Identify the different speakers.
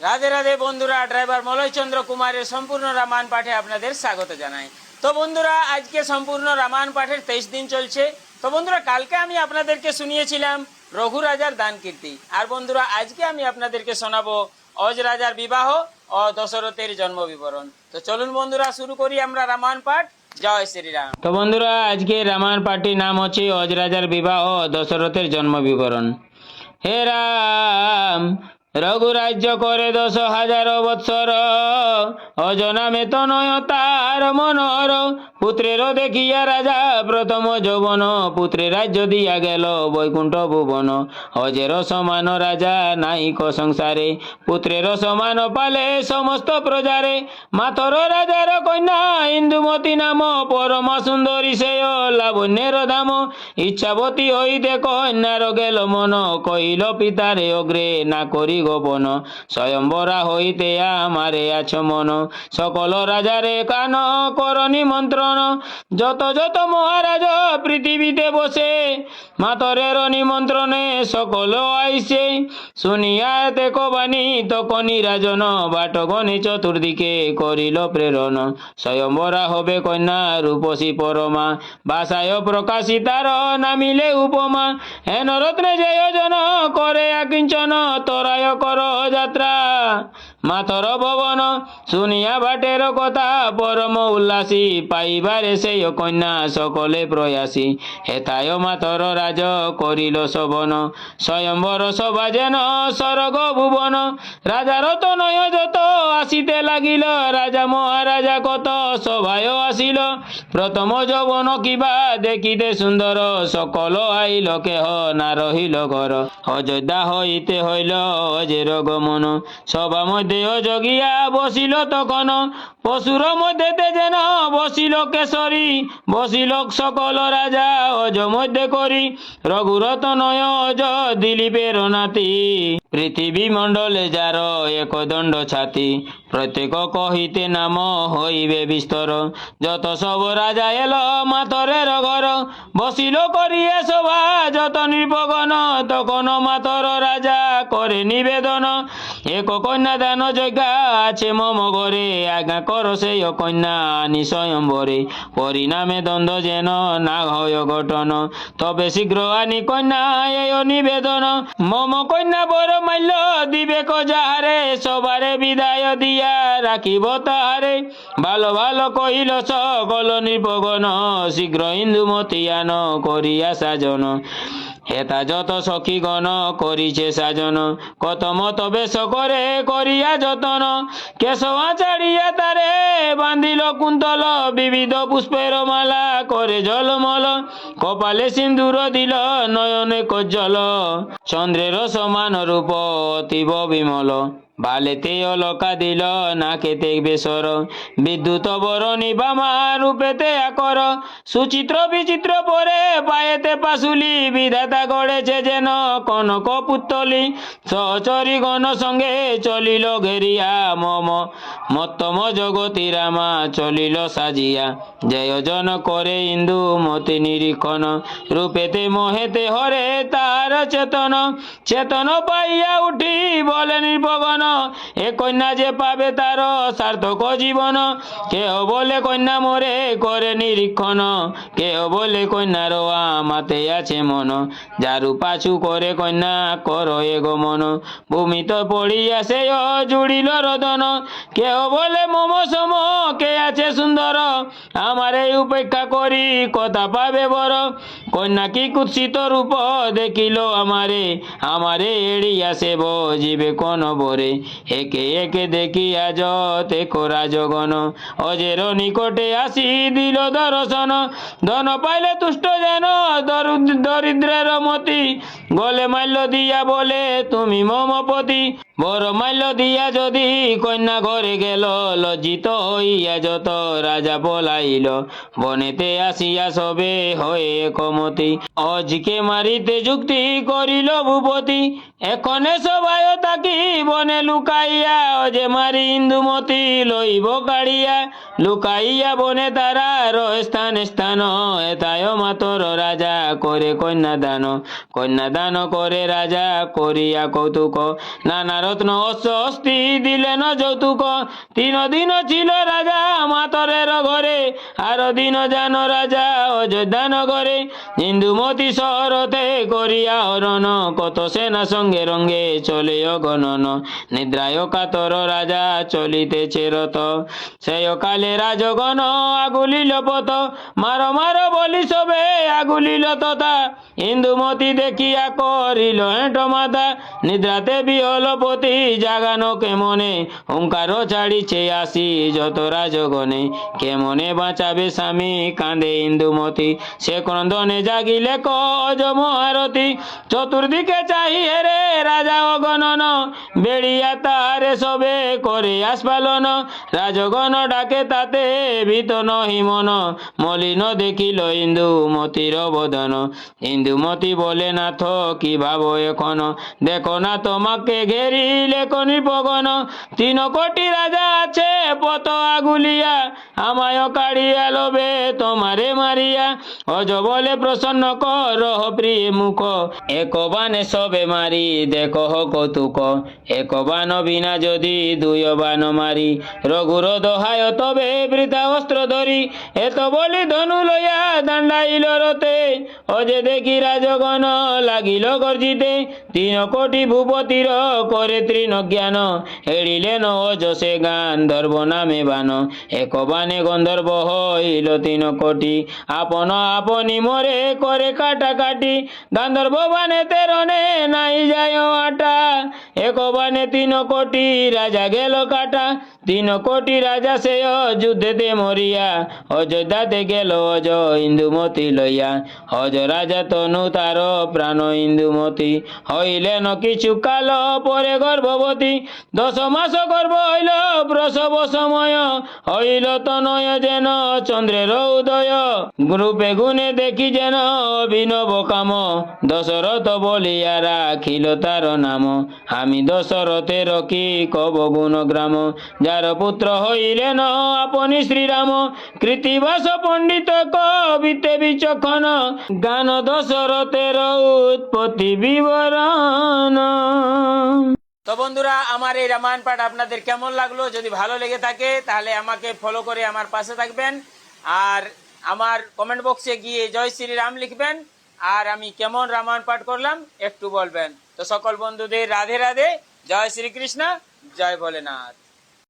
Speaker 1: রাধে রাধে বন্ধুরা, ড্রাইভার মলয় চন্দ্র কুমারের সম্পূর্ণ রামায়ণ পাঠে আপনাদের স্বাগত জানাই। তো বন্ধুরা, আজকে সম্পূর্ণ রামায়ণ পাঠের তেইশ দিন চলছে। তো বন্ধুরা, কালকে আমি আপনাদেরকে শুনিয়েছিলাম রঘু রাজার দান কীর্তি। আর বন্ধুরা, আজকে আমি আপনাদেরকে শোনাবো অজ রাজার বিবাহ ও দশরথের জন্ম বিবরণ। তো চলুন বন্ধুরা, শুরু করি আমরা রামায়ণ পাঠ। জয় শ্রীরাম। তো বন্ধুরা, আজকে রামায়ণ পাঠটির নাম হচ্ছে অজ রাজার বিবাহ ও দশরথের জন্ম বিবরণ। হে রাম রঘুরাজ্য করে দশ হাজার বৎসর। অজনামে তনয় তার মনর পুত্রের দেখিয়া রাজা প্রথম যৌবন পুত্রে রাজ্য দিয়া গেল বৈকুণ্ঠ ভুবন। অজের সমান রাজা নাইক সংসারে, পুত্রের সমান পালে সমস্ত প্রজারে। মাতর রাজার কন্যা ইন্দুমতী নাম, পরমা সুন্দরী সেয় লাবণ্যের ধাম ইচ্ছাবতী হইতে কন্যার গেল মন কইল পিতারে অগ্রে না করি গোপন। স্বয়ম্বরা হইতে আমারে আছ মন সকল রাজারে কান কর নিমন্ত্রণ যত যত মহারাজ পৃথিবীতে বসে, মাতরের নিমন্ত্রণে সকল আইসে। শুনিয়া এতে কবানি তখনই রাজন বাটগণে চতুর্দিকে করিল প্রেরণ। স্বয়ম্বরা হবে কন্যা রূপসী পরমা, বাসায় প্রকাশিতার নামিলে উপমা। হেন রত্নে জয় জন করে আকিঞ্চন, তরায় কর যাত্রা। মাতর ভবন, শুনিয়া বাটের কথা, পরম উল্লাসী, পাইবারে সেই কন্যা সকলে প্রয়াসী। হেতায় মাতর রাজ করিল শোভন, স্বয়ম্বর সভা যেন স্বর্গ ভুবন। রাজার তো নয় যত আসিতে লাগিল, রাজা মহারাজা কত সভায় আসিল। প্রথম যৌবন কিবা দেখিতে সুন্দর, সকল আইল কেহ না রহিল ঘর। অযোধ্যা হইতে হইল অজের গমন, সভা মধ্যে অযোগিয়া বসিল তখন। পশুর মধ্যেতে যেন বসিল কেশরী, বসিল সকল রাজা অজ মধ্যে করি। রঘুরত নয় অজ দিলীপের নাতি। পৃথিবী মণ্ডলে যার এক দণ্ড ছাতি, প্রত্যেক কহিতে নাম হইবে বিস্তর। যত সব রাজা এল মাতরের ঘর, বসিল করিয়ে সভা যত নির্পগণ তখন মাতর রাজা করে নিবেদন। এক কন্যা দান যজ্ঞা আছে মম ঘরে, আজ্ঞা কর সেই কন্যা আনি স্বয়ম্বরে। পরিণামে দ্বন্দ্ব যেন না হয় ঘটন তবে শীঘ্র আনি কন্যা এই নিবেদন। মম কন্যা বড় মাল্য দিবে যাহারে সবারে বিদায় দিয়া রাখিব তাহারে। ভালো ভালো কহিল সকল নির্পগণ শীঘ্র ইন্দুমতি আন করিয়া সাজন। হেতা যত সখীগণ করিছে সাজন কত মত বেশ করে করিয়া যতন কেশবা চাড়িয়া তারে বান্ধিল কুন্তল বিবিধ পুষ্পের মালা করে জলমল কপালে সিন্দুর দিল নয়নে কজ্জল চন্দ্রের সমান রূপ অতীব বিমল বালেতে অলকা দিল না খেতে বেসর বিদ্যুৎ বরণী বামা রূপেতে আকর। সুচিত্র বিচিত্র পরে পায়েতে পাশুলি বিধাতা গড়েছে যেন কনক পুত্তলি। সহচরী গণ সঙ্গে চলিল ঘেরিয়া মম। মত্তম জগতি রামা চলিল সাজিয়া। জয়জন করে ইন্দু মতি নিরীক্ষণ। রূপেতে মোহেতে হরে তার চেতন। চেতন পাইয়া উঠি বলে নির্ভগন এ কন্যা যে পাবে তার সার্থক জীবন। কেহ বলে কন্যা মরে করে নিরীক্ষণ। কেহ বলে কন্যার আমাতে আছে মন। যারু পাছু করে কন্যা কর এ গমন। ভূমি তো পড়িয়া সে জুড়িল রদন। কেহ বলে মম সম, কে আছে সুন্দর? আমার এই উপেক্ষা করি, কথা পাবে বড় কন্যা কি কুৎসিত রূপ দেখিল আমারে? আমারে এড়িয়া সে বজিবে কোন বরে। একে একে দেখিয়া যতে করা জগন। অজের নিকটে আসি দিল দর্শন। ধন পাইলে তুষ্ট যেন দরু- দরিদ্রের মতি। গলে মাল্য দিয়া বলে, তুমি মমপতি। বড় মাল্য দিয়া যদি কন্যা ঘরে গেল, লজ্জিত হইয়া যত রাজা বলাইল, বনেতে আসিয়া সবে হয়ে কমতি। অজকে মারিতে যুক্তি করিল ভূপতি, এখনে সবাই তাকি বনে লুকাইয়া অজে মারি ইন্দুমতি লইব কাড়িয়া। লুকাইয়া বনে তারা স্থান স্থান এতায় মাতর রাজা করে কন্যা দান। কন্যা দান করে রাজা করিয়া কৌতুক। নানা রত্ন অস্ত্র অস্তি দিলেন যৌতুক। তিন দিন ছিল রাজা মাতরের ঘরে, আর দিন জান রাজা অযোধ্যা নগরে। হিন্দুমতি শহরতে করিয়া হরণ, কত সেনা সঙ্গে রঙ্গে চলে অগণন নিদ্রায় কাতর রাজা চলিতেছে রত। সেই কালে রাজগণ আগুলিল পত। মার মার, বলি সবে আগুলিল তথা। ইন্দুমতি দেখিয়া করিল হেঁট মাতা নিদ্রাতে বিহল পতি জাগানো কেমনে? ওঙ্কার ছাড়িছে আসি যত রাজগণে কেমনে বাঁচাবে স্বামী? কাঁদে ইন্দুমতি। সে ক্রন্দনে জাগিলে ক অজ মহারতি চতুর্দিকে চাহি হেরে রাজা অগণন বেড়িয়া তাহারে সবে করে আসপালন রাজগণ ডাকে তাতে ভীত নহি মন। মলিন দেখিল ইন্দুমতির বদন। ইন্দুমতি বলে, নাথ, কি ভাবো এখন? দেখো না তোমাকে ঘেরিলে কনি পগন। তিন কোটি রাজা আছে, পত আগুলিয়া। আমায় কাড়িয়া লোবে তোমারে মারিয়া। প্রসন্ন প্রিয় মুখ। সবে মারি, দেখো কৌতুক। বিনা যদি দুই বান মারি। রঘুর দোহায় তবে বৃথা অস্ত্র ধরি। এত বলি ধনু লইয়া দাণ্ডাইল রতে অজে দেখি রাজগণ লাগিল গর্জিতে। তিন কোটি ভূপতির করে তৃণ জ্ঞান এড়িলেন অজসে গান, ধর্ব নামে বান। এক বানে গন্ধর্ব হইল তিন কোটি। আপন আপনি মরে করে কাটা কাটি গান্ধর্ব বানে তেরনে নাই যায় আটা। এক বানে তিন কোটি রাজা গেল কাটা। তিন কোটি রাজা সে যুদ্ধেতে মরিয়া। অযোধ্যাতে গেল অজ ইন্দুমতি লইয়া। অজ রাজা তনু তার প্রাণ ইন্দুমতি। হইলেন কিছু কাল পরে গর্ভবতী দশ মাস গর্ভ হইল, প্রসব সময় হইল তনয় যেন চন্দ্রের উদয়। গ্রুপে গুণে দেখি যেন অভিনব কাম, দশরথ বলিয়া রাখিল তার নাম। আমি দশরথের কি কব গুণ গ্রাম যার পুত্র হইলেন আপনি শ্রীরাম। কৃতিবাস পণ্ডিত কবিতে বিচক্ষণ, গান দশরথের উৎপত্তি বিবরণ। তো বন্ধুরা, আমার এই রামায়ণ পাঠ আপনাদের কেমন লাগল? যদি ভালো লেগে থাকে, তাহলে আমাকে ফলো করে আমার পাশে থাকবেন। আর আমার কমেন্ট বক্সে গিয়ে জয় শ্রীরাম লিখবেন। আর আমি কেমন রামায়ণ পাঠ করলাম, একটু বলবেন। তো সকল বন্ধুদের রাধে রাধে। জয় শ্রীকৃষ্ণ, জয় ভোলেনাথ।